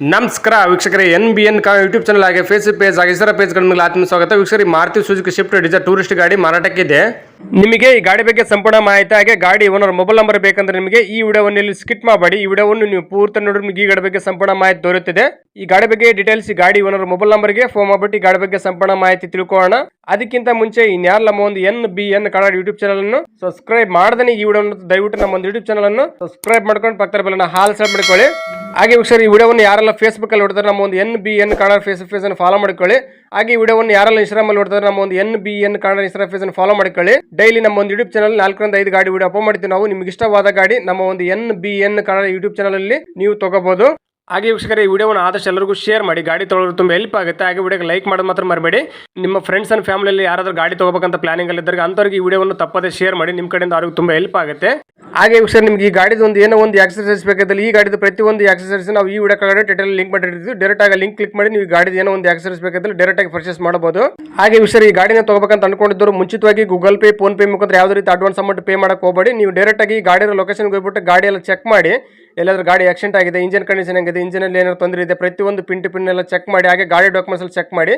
ನಮಸ್ಕಾರ ವೀಕ್ಷಕರೇ N B N ಕಾ ಯೂಟ್ಯೂಬ್ ಚಾನಲ್ ಹಾಗೆ ಫೇಸ್ಬುಕ್ ಪೇಜ್ ಹಾಗೆ ಇತರ ಪೇಜ್ಗಳ ಮೇಲೆ ಆತ್ಮ ಸ್ವಾಗತ. ವೀಕ್ಷಕರಿ, Maruti Suzuki Swift Dzire tourist ಗಾಡಿ ಮಾರಾಟಕ್ಕಿದೆ ನಿಮಗೆ ಈ ಗಾಡಿ ಬಗ್ಗೆ ಸಂಪೂರ್ಣ ಮಾಹಿತಿ, ಹಾಗೆ ಗಾಡಿ ಓನರ್ ಮೊಬೈಲ್ ನಂಬರ್ ಬೇಕಂದ್ರೆ ನಿಮಗೆ ಈ ವಿಡಿಯೋವನ್ನು ಇಲ್ಲಿ ಸ್ಕಿಟ್ ಮಾಡಬೇಡಿ ಈ ವಿಡಿಯೋವನ್ನು ನೀವು ಪೂರ್ತಿ ನೋಡಿದ್ರೆ ನಿಮಗೆ ಈ ಗಾಡಿ ಬಗ್ಗೆ ಸಂಪೂರ್ಣ ಮಾಹಿತಿ ದೊರೆಯುತ್ತದೆ. ಈ ಗಾಡಿ ಬಗ್ಗೆ ಡೀಟೇಲ್ಸ್ ಈ ಗಾಡಿ ಓನರ್ ಮೊಬೈಲ್ ನಂಬರ್ಗೆ ಫೋನ್ ಮಾಡ್ಬಿಟ್ಟು ಗಾಡಿ ಬಗ್ಗೆ ಸಂಪೂರ್ಣ ಮಾಹಿತಿ ತಿಳ್ಕೊಳ್ಳೋಣ. ಅದಕ್ಕಿಂತ ಮುಂಚೆ ಇನ್ಯಾರ ನಮ್ಮ ಒಂದು N B N Kannada YouTube channel ಅನ್ನು ಸಬ್ಸ್ಕ್ರೈಬ್ ಮಾಡದೇ ಈ ವಿಡಿಯೋ ದಯವಿಟ್ಟು ನಮ್ಮ ಒಂದು ಯೂಟ್ಯೂಬ್ ಚಾನಲ್ ಅನ್ನು ಸಬ್ಸ್ಕ್ರೈಬ್ ಮಾಡ್ಕೊಂಡು ಪಕ್ಕದ ಬೆಲ್ಲ ಹಾಲ್ ಸೆಟ್ ಮಾಡ್ಕೊಳ್ಳಿ. ಹಾಗೆ ವೀಕ್ಷಕರು, ಈ ವಿಡಿಯೋವನ್ನು ಯಾರೆಲ್ಲ ಫೇಸ್ಬುಕ್ ಅಲ್ಲಿ ನೋಡ್ತಾರೆ ನಮ್ಮ ಒಂದು N B N Kannada face face ಅನ್ನು ಫಾಲೋ ಮಾಡ್ಕೊಳ್ಳಿ. ಹಾಗೆ ಈ ವಿಡಿಯೋವನ್ನು ಯಾರೆಲ್ಲ ಇನ್ಸ್ಟಾಗ್ರಾಮ್ ಅಲ್ಲಿ ನೋಡ್ತಾರೆ ನಮ್ಮ ಒಂದು N B N Kannada face ಅನ್ನು ಫಾಲೋ ಮಾಡ್ಕೊಳ್ಳಿ. ಡೈಲಿ ನಮ್ಮ ಒಂದು ಯೂಟ್ಯೂಬ್ ಚಾನಲ್ ನಾಲ್ಕರಿಂದ ಐದು ಗಾಡಿ ವಿಡಿಯೋ ಅಪ್ಲೋಡ್ ಮಾಡ್ತೀವಿ ನಾವು. ನಿಮ್ಗೆ ಇಷ್ಟವಾದ ಗಾಡಿ ನಮ್ಮ ಒಂದು N B N Kannada YouTube ಚಾನಲಲ್ಲಿ ನೀವು ತಗೋಬಹುದು ಹಾಗೆ ವೀಕ್ಷಕರ, ಈ ವಿಡಿಯೋವನ್ನು ಆದಷ್ಟು ಎಲ್ಲರಿಗೂ ಶೇರ್ ಮಾಡಿ. ಗಾಡಿ ತೊಗೊಳ್ಳೋದು ತುಂಬ ಹೆಲ್ಪ್ ಆಗುತ್ತೆ. ಹಾಗೆ ವಿಡಿಯೋಗೆ ಲೈಕ್ ಮಾಡೋದು ಮಾತ್ರ ಮರಬೇಡಿ. ನಿಮ್ಮ ಫ್ರೆಂಡ್ಸ್ ಅಂಡ್ ಫ್ಯಾಮಿಲಿಯಲ್ಲಿ ಯಾರಾದ್ರೂ ಗಾಡಿ ತಗೋಬೇಕಂತ ಪ್ಲಾನಿಂಗ್ ಅಲ್ಲಿ ಇದ್ದರೆ ಅಂಥವ್ರಿಗೆ ಈ ವಿಡಿಯೋವನ್ನು ತಪ್ಪದೇ ಶೇರ್ ಮಾಡಿ. ನಿಮ್ಮ ಕಡೆಯಿಂದ ಅವ್ರಿಗೆ ತುಂಬ ಹೆಲ್ಪ್ ಆಗುತ್ತೆ. ಹಾಗೆ ವಿಷಯ ನಿಮ್ಗೆ ಈ ಗಾಡಿದು ಒಂದು ಏನೋ ಒಂದು ಎಕ್ಸಸೈಸ್ ಬೇಕಾದಲ್ಲಿ ಈ ಗಾಡಿದು ಪ್ರತಿಯೊಂದು ಎಕ್ಸಸೈಸ್ ನಾವು ಈ ವಿಡಿಯೋ ಕೆಳಗಡೆ ಟೈಟಲ್ ಲಿಂಕ್ ಮಾಡಿರ್ತೀವಿ ಡೈರೆಕ್ಟ್ ಆಗಿ ಲಿಂಕ್ ಕ್ಲಿಕ್ ಮಾಡಿ ನೀವು ಗಾಡಿದು ಏನೋ ಒಂದು ಎಕ್ಸಸೈಸ್ ಬೇಕಾದಲ್ಲಿ ಡೈರೆಕ್ಟ್ ಆಗಿ ಪರ್ಚೇಸ್ ಮಾಡಬಹುದು. ಹಾಗೆ ವಿಷಯ ಈ ಗಾಡಿನ ತಗೋಬೇಕಂತ ಅನ್ಕೊಂಡಿದ್ದರು ಮುಂಚಿತವಾಗಿ ಗೂಗಲ್ ಪೇ ಫೋನ್ ಪೇ ಮುಖಾಂತರ ಯಾವುದೇ ರೀತಿ ಅಡ್ವಾನ್ಸ್ ಅಮೌಂಟ್ ಪೇ ಮಾಡಕ್ಕೆ ಹೋಗಬೇಡಿ. ನೀವು ಡೈರೆಕ್ಟ್ ಆಗಿ ಗಾಡಿಯ ಲೊಕೇಶನ್ಗೆ ಹೋಗ್ಬಿಟ್ಟು ಗಾಡಿ ಎಲ್ಲ ಚೆಕ್ ಮಾಡಿ. ಎಲ್ಲಾದ್ರೂ ಗಾಡಿ ಆಕ್ಸಿಡೆಂಟ್ ಆಗಿದೆ ಇಂಜಿನ್ ಕಂಡೀಷನ್ ಆಗಿದೆ ಇಂಜಿನಲ್ಲಿ ಏನಾದ್ರು ತೊಂದರೆ ಇದೆ ಪ್ರತಿಯೊಂದು ಪಿನ್ ಟು ಪಿನ್ ಎಲ್ಲ ಚೆಕ್ ಮಾಡಿ. ಹಾಗೆ ಗಾಡಿ ಡಾಕ್ಯುಮೆಂಟ್ಸ್ ಎಲ್ಲ ಚೆಕ್ ಮಾಡಿ.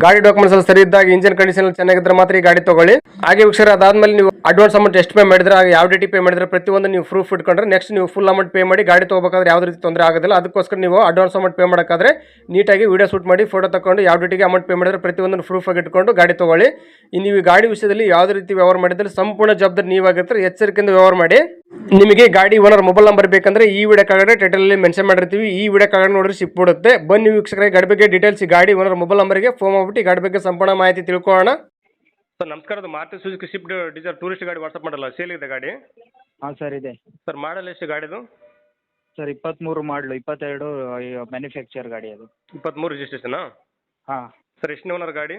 ಗಾಡಿ ಡಾಕ್ಯುಮೆಂಟ್ಸ್ ಎಲ್ಲ ಸರಿ ಇದ್ದಾಗ ಇಂಜಿನ್ ಕಂಡೀಷನ್ ಚೆನ್ನಾಗಿದ್ರೆ ಮಾತ್ರ ಈ ಗಾಡಿ ತಗೊಳ್ಳಿ. ಹಾಗೆ ವೀಕ್ಷರ ಅದಾದ್ಮೇಲೆ ನೀವು ಅಡ್ವಾನ್ಸ್ ಅಮೌಂಟ್ ಎಷ್ಟು ಪೇ ಮಾಡಿದ್ರೆ, ಹಾಗೆ ಯಾವ ಡೇಟಿ ಪೇ ಮಾಡಿದ್ರೆ, ಪ್ರತಿಯೊಂದು ನೀವು ಪ್ರೂಫ್ ಇಟ್ಕೊಂಡ್ರೆ ನೆಕ್ಸ್ಟ್ ನೀವು ಫುಲ್ ಅಮೌಂಟ್ ಪೇ ಮಾಡಿ ಗಾಡಿ ತಗೋಬೇಕಾದ್ರೆ ಯಾವುದೇ ರೀತಿ ತೊಂದರೆ ಆಗೋದಿಲ್ಲ. ಅದಕ್ಕೋಸ್ಕರ ನೀವು ಅಡ್ವಾನ್ಸ್ ಅಮೌಂಟ್ ಪೇ ಮಾಡೋಕ್ಕಾದ್ರೆ ನೀಟಾಗಿ ವೀಡಿಯೋ ಶೂಟ್ ಮಾಡಿ ಫೋಟೋ ತಗೊಂಡು ಯಾವ ಡೇಟಿಗೆ ಅಮೌಂಟ್ ಪೇ ಮಾಡಿದ್ರೆ ಪ್ರತಿಯೊಂದು ಪ್ರೂಫ್ ಆಗಿ ಇಟ್ಕೊಂಡು ಗಾಡಿ ತಗೊಳ್ಳಿ. ನೀವು ಈ ಗಾಡಿ ವಿಷಯದಲ್ಲಿ ಯಾವುದೇ ರೀತಿ ವ್ಯವಹಾರ ಮಾಡಿದ್ರೆ, ಸಂಪೂರ್ಣ ಜವಾಬ್ದಾರಿ ನೀವಾಗಿರ್ತಾರೆ. ಎಚ್ಚರಿಕೆಯಿಂದ ವ್ಯವಹಾರ ಮಾಡಿ. ನಿಮಗೆ ಗಾಡಿ ಓನರ್ ಮೊಬೈಲ್ ನಂಬರ್ ಬೇಕಂದ್ರೆ ಈ ವಿಡಿಯೋ ಕಾಗಡೆ ಟೈಟಲ್ ಅಲ್ಲಿ ಮೆನ್ಷನ್ ಮಾಡಿರ್ತೀವಿ. ಈ ವಿಡಿಯೋ ಕಾಗಡೆ ನೋಡಿದ್ರೆ ಸಿಕ್ಬಿಡುತ್ತೆ. ಬನ್ನಿ ವೀಕ್ಷಕರೇ ಗಾಡಿ ಬಗ್ಗೆ ಡೀಟೇಲ್ಸ್ ಗಾಡಿ ಓನರ್ ಮೊಬೈಲ್ ನಂಬರ್ಗೆ ಫೋನ್ ಮಾಡ್ಬಿಟ್ಟು ಗಾಡಿ ಬಗ್ಗೆ ಸಂಪೂರ್ಣ ಮಾಹಿತಿ ತಿಳ್ಕೊಳ್ಳೋಣ. ಸರ್ ನಮಸ್ಕಾರ Maruti Suzuki Swift Dzire tourist ಗಾಡಿ ವಾಟ್ಸಪ್ ಮಾಡಲ್ಲ ಸೇಲ್ ಇದೆ ಗಾಡಿ? ಹಾಂ ಸರ್ ಇದೆ. ಸರ್ ಮಾಡಲ್ ಎಷ್ಟು ಗಾಡಿದು ಸರ್ ಇಪ್ಪತ್ತ್ಮೂರು ಮಾಡಲು ಇಪ್ಪತ್ತೆರಡು ಮ್ಯಾನುಫ್ಯಾಕ್ಚರ್ ಗಾಡಿ ಅದು. ಇಪ್ಪತ್ತ್ಮೂರು ರಿಜಿಸ್ಟ್ರೇಷನಾ ಹಾಂ. ಸರ್ ಎಷ್ಟು ಓನರ್ ಗಾಡಿ?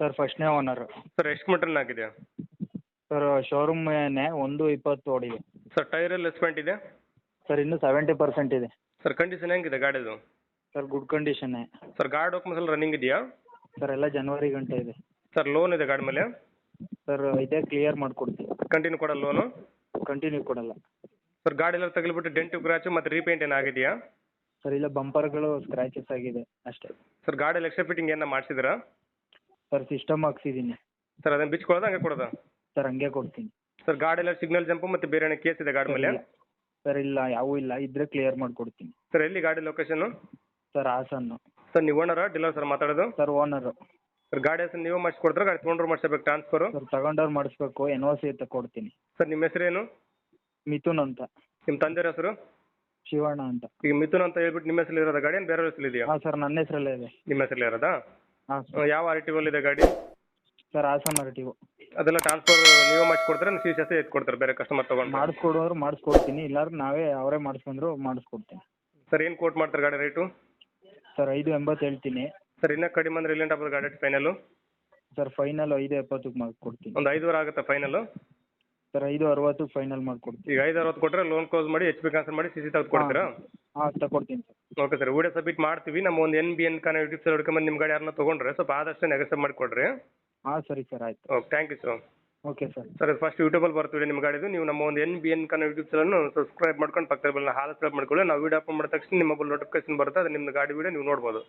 ಸರ್ ಫಸ್ಟ್ನೇ ಓನರ್ ಸರ್ ಎಷ್ಟು ಮೀಟರ್ನ ಆಗಿದೆ ಸರ್ ಶೋರೂಮ್ನೇ ಒಂದು ಇಪ್ಪತ್ತು ಓಡಿದೆ. ಸರ್ ಟೈರ್ ಎಲ್ಲ ಎಸ್ಪೆಂಟ್ ಇದೆ? ಸರ್ ಇನ್ನೂ ಸೆವೆಂಟಿ ಪರ್ಸೆಂಟ್ ಇದೆ. ಸರ್ ಕಂಡೀಷನ್ ಹೆಂಗಿದೆ ಗಾಡಿದು? ಸರ್ ಗುಡ್ ಕಂಡೀಷನ್ ಸರ್ ಗಾಡಿ ಡಾಕ್ಯುಮೆಂಟ್ಸ್ ಎಲ್ಲ ರನ್ನಿಂಗ್ ಇದೆಯಾ? ಸರ್ ಎಲ್ಲ ಜನವರಿ ಗಂಟೆ ಇದೆ. ಸರ್ ಲೋನ್ ಇದೆ ಗಾಡಿ ಮೇಲೆ? ಸರ್ ಇದೆ ಕ್ಲಿಯರ್ ಮಾಡಿಕೊಡ್ತೀವಿ. ಕಂಟಿನ್ಯೂ ಕೊಡಲ್ಲ ಲೋನು ಕಂಟಿನ್ಯೂ ಕೊಡಲ್ಲ. ಸರ್ ಗಾಡಿ ಎಲ್ಲ ತಗಲಿಬಿಟ್ಟು ಡೆಂಟು ಗ್ರಾಚು ಮತ್ತು ರೀಪೇಂಟ್ ಏನಾಗಿದೆಯಾ ಸರ್ ಇಲ್ಲ ಬಂಪರ್ಗಳು ಸ್ಕ್ರಾಚಸ್ ಆಗಿದೆ ಅಷ್ಟೇ. ಸರ್ ಗಾಡಿ ಎಲ್ಲ ಎಕ್ಸ್ಟ್ರಾ ಫಿಟ್ಟಿಂಗ್ ಏನ ಮಾಡಿಸಿದ್ರಾ ಸರ್ ಸಿಸ್ಟಮ್ ಹಾಕ್ಸಿದ್ದೀನಿ. ಸರ್ ಅದನ್ನು ಬಿಚ್ಕೊಳ್ಳೋದು ಹಂಗೆ ಕೊಡೋದಾ? ಸರ್ ಹಂಗೆ ಕೊಡ್ತೀನಿ. ಸರ್ ಗಾಡಿ ಎಲ್ಲ ಸಿಗ್ನಲ್ ಜಂಪ್ ಮತ್ತೆ ಬೇರೆ ಏನೋ ಕೇಸ್ ಇದೆ ಗಾಡಿ ಮೇಲೆ? ಸರ್ ಇಲ್ಲ. ಯಾವೂ ಇಲ್ಲ. ಇದ್ರೆ ಕ್ಲಿಯರ್ ಮಾಡ್ಕೊಡ್ತೀನಿ. ಸರ್ ಎಲ್ಲಿ ಗಾಡಿ ಲೊಕೇಶನ್ ಸರ್ ಹಾಸನ್ನು ಸರ್ ನೀವು ಓನರ್ ಡೀಲರ್ ಸರ್ ಮಾತಾಡೋದು? ಸರ್ ಓನರ್ ಸರ್ ಗಾಡಿ ಹೆಸರು ನೀವು ಮಾಡಿಸ್ಕೊಡ್ತಾರೆ? ಗಾಡಿ ತೊಗೊಂಡ್ರು ಮಾಡಿಸ್ಬೇಕು ಟ್ರಾನ್ಸ್ಫರ್ ಸರ್ ತಗೊಂಡವ್ರು ಮಾಡಿಸ್ಬೇಕು. ಎನ್ ಓ ಸಿ ಕೊಡ್ತೀನಿ. ಸರ್ ನಿಮ್ಮ ಹೆಸರೇನು ಮಿಥುನ್ ಅಂತ. ನಿಮ್ಮ ತಂದೆಯ ಹೆಸರು? ಶಿವಣ್ಣ ಅಂತ. ಈಗ ಮಿಥುನ್ ಅಂತ ಹೇಳ್ಬಿಟ್ಟು ನಿಮ್ಮ ಹೆಸರು ಇರೋದ ಗಾಡಿ ಏನು ಬೇರೆ ಹೆಸರು ಇದೆಯಾ ಹಾಂ ಸರ್ ನನ್ನ ಹೆಸರಲ್ಲೇ ಇದೆ. ನಿಮ್ಮ ಹೆಸರಲ್ಲಿ ಇರೋದಾ? ಹಾಂ ಸರ್ ಹ್ಮ್, ಯಾವ ಆರ್ ಟಿ ಇದೆ ಗಾಡಿ? ಸರ್ ಹಾಸನ್ ಆರ್ಟಿವು ಅದೆಲ್ಲ ಟ್ರಾನ್ಸ್ಫರ್ ನೀವೇ ಮಾಡಿಸ್ಕೊಡ್ತಾರೆ? ಸಿ ಎಸ್ ಕೊಡ್ತಾರೆ ಬೇರೆ ಕಸ್ಟಮರ್ ತೊಗೊಂಡು ಮಾಡಿಸ್ಕೊಡೋರು ಮಾಡಿಸ್ಕೊಡ್ತೀನಿ. ಇಲ್ಲಾಂದ್ರೆ ನಾವೇ ಅವರೇ ಮಾಡಿಸ್ಕೊಂಡ್ರು ಮಾಡಿಸ್ಕೊಡ್ತೀನಿ. ಸರ್ ಏನು ಕೋಟ್ ಮಾಡ್ತಾರೆ ಗಾಡಿ ರೇಟು ಸರ್ ಐದು ಎಂಬತ್ತು ಹೇಳ್ತೀನಿ. ಸರ್ ಇನ್ನೂ ಕಡಿಮೆ ಅಂದ್ರೆ ಇಲ್ಲೇಂಟ್ ಆಗ್ಬೋದು ಗಾಡಿ ಫೈನಲ್ಲು ಸರ್ ಫೈನಲ್ ಐದು ಎಪ್ಪತ್ತಕ್ಕೆ ಮಾಡಿಕೊಡ್ತೀನಿ. ಒಂದು ಐದುವರೆ ಆಗುತ್ತೆ ಫೈನಲ್ ಸರ್ ಐದು ಅರವತ್ತು ಫೈನಲ್ ಮಾಡಿಕೊಡ್ತೀನಿ. ಈಗ ಐದು ಅರವತ್ತು ಕೊಟ್ಟರೆ ಲೋನ್ ಕ್ಲೋಸ್ ಮಾಡಿ ಎಚ್ ಪಿ ಕ್ಯಾನ್ಸಲ್ ಮಾಡಿ ಸಿ ಸಿ ತೆಗೆದು ಕೊಡ್ತೀರಾ? ಹಾಂ ತಗೊಡ್ತೀನಿ sir. Okay sir video submit ಮಾಡ್ತೀವಿ. ನಮ್ಮ ಒಂದು ಎನ್ ಬಿ ಎನ್ ಕಾನ ಯೂಟ್ಯೂಬ್ ಸರ್ ಹುಡ್ಕೊಂಬಂದು ನಿಮ್ಮ ಗಾಡಿ ಯಾರನ್ನ ತೊಗೊಂಡ್ರೆ ಸ್ವಲ್ಪ ಆದಷ್ಟು ನೆಗೆಸ್ಟ್ ಮಾಡಿಕೊಡ್ರಿ. ಹಾಂ ಸರಿ ಸರ್ ಆಯ್ತು. Okay thank you sir okay sir. Sir first ಯೂಟ್ಯೂಬಲ್ಲಿ ಬರ್ತೀವಿ ನಿಮ್ಮ ಗಾಡಿದು. ನೀವು ನಮ್ಮ ಒಂದು N B N Kannada YouTube ಚಾನಲ್ನು subscribe ಮಾಡ್ಕೊಂಡು ಪಕ್ಕದಲ್ಲಿ ಹಾಲ್ ಸಬ್ಸ್ಕ್ರೈಬ್ ಮಾಡ್ಕೊಳ್ಳಿ. ನಾವು ವಿಡಿಯೋ ಅಪ್ಲೋಡ್ ಮಾಡಿದ ತಕ್ಷಣ ನಿಮ್ಮ ಮೊಬೈಲ್ ನೋಟಿಫಿಕೇಶನ್ ಬರುತ್ತೆ ಅದು ನಿಮ್ಮ ಗಾಡಿ ವಿಡಿಯೋ ನೀವು ನೋಡ್ಬೋದು.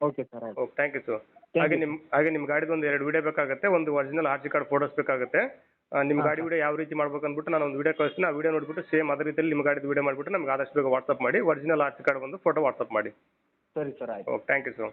ಓಕೆ ಸರ್ ಆಯಿತು. ಓಕೆ ಥ್ಯಾಂಕ್ ಯು ಸರ್ ಹಾಗೆ ನಿಮ್ಮ ಹಾಗೆ ನಿಮ್ಮ ಗಾಡಿದು ಒಂದು ಎರಡು ವಿಡಿಯೋ ಬೇಕಾಗುತ್ತೆ. ಒಂದು original R C card photos ಬೇಕಾಗುತ್ತೆ. ಆ, ನಿಮ್ಮ ಗಾಡಿ ವಿಡಿಯೋ ಯಾವ ರೀತಿ ಮಾಡ್ಬೇಕು ಅಂದ್ಬಿಟ್ಟು ನಾನು ಒಂದು ವಿಡಿಯೋ ಕಳಿಸ್ತೀನಿ. ಆ ವಿಡಿಯೋ ನೋಡ್ಬಿಟ್ಟು ಸೇಮ್ ಅದೇ ರೀತಿಯಲ್ಲಿ ನಿಮ್ಮ ಗಾಡಿದು ವಿಡಿಯೋ ಮಾಡಿಬಿಟ್ಟು ನಮ್ಗೆ ಆದಷ್ಟು ಬೇಗ ವಾಟ್ಸಪ್ ಮಾಡಿ. ಒರಿಜಿನಲ್ ಆರ್ ಸಿ ಕಾರ್ಡ್ ಒಂದು ಫೋಟೋ ವಾಟ್ಸಪ್ ಮಾಡಿ. ಸರಿ ಸರ್ ಆಯ್ತು. Okay thank you sir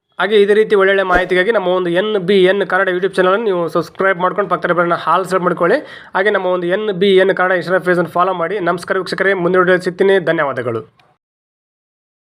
ಹಾಗೆ ಇದೇ ರೀತಿ ಒಳ್ಳೊಳ್ಳೆ ಮಾಹಿತಿಗಾಗಿ ನಮ್ಮ ಒಂದು N B N Kannada YouTube ಚಾನಲನ್ನು ನೀವು ಸಬ್ಸ್ಕ್ರೈಬ್ ಮಾಡ್ಕೊಂಡು ಪಕ್ಕದ ಬರೋಣ ಹಾಲ್ ಸೆಲ್ ಮಾಡ್ಕೊಳ್ಳಿ. ಹಾಗೆ ನಮ್ಮ ಒಂದು N B N Kannada Instagram ಫೇಸನ್ನು follow ಮಾಡಿ. ನಮಸ್ಕಾರ ವೀಕ್ಷಕರೇ ಮುಂದೆ ಸಿಗ್ತೀನಿ. ಧನ್ಯವಾದಗಳು.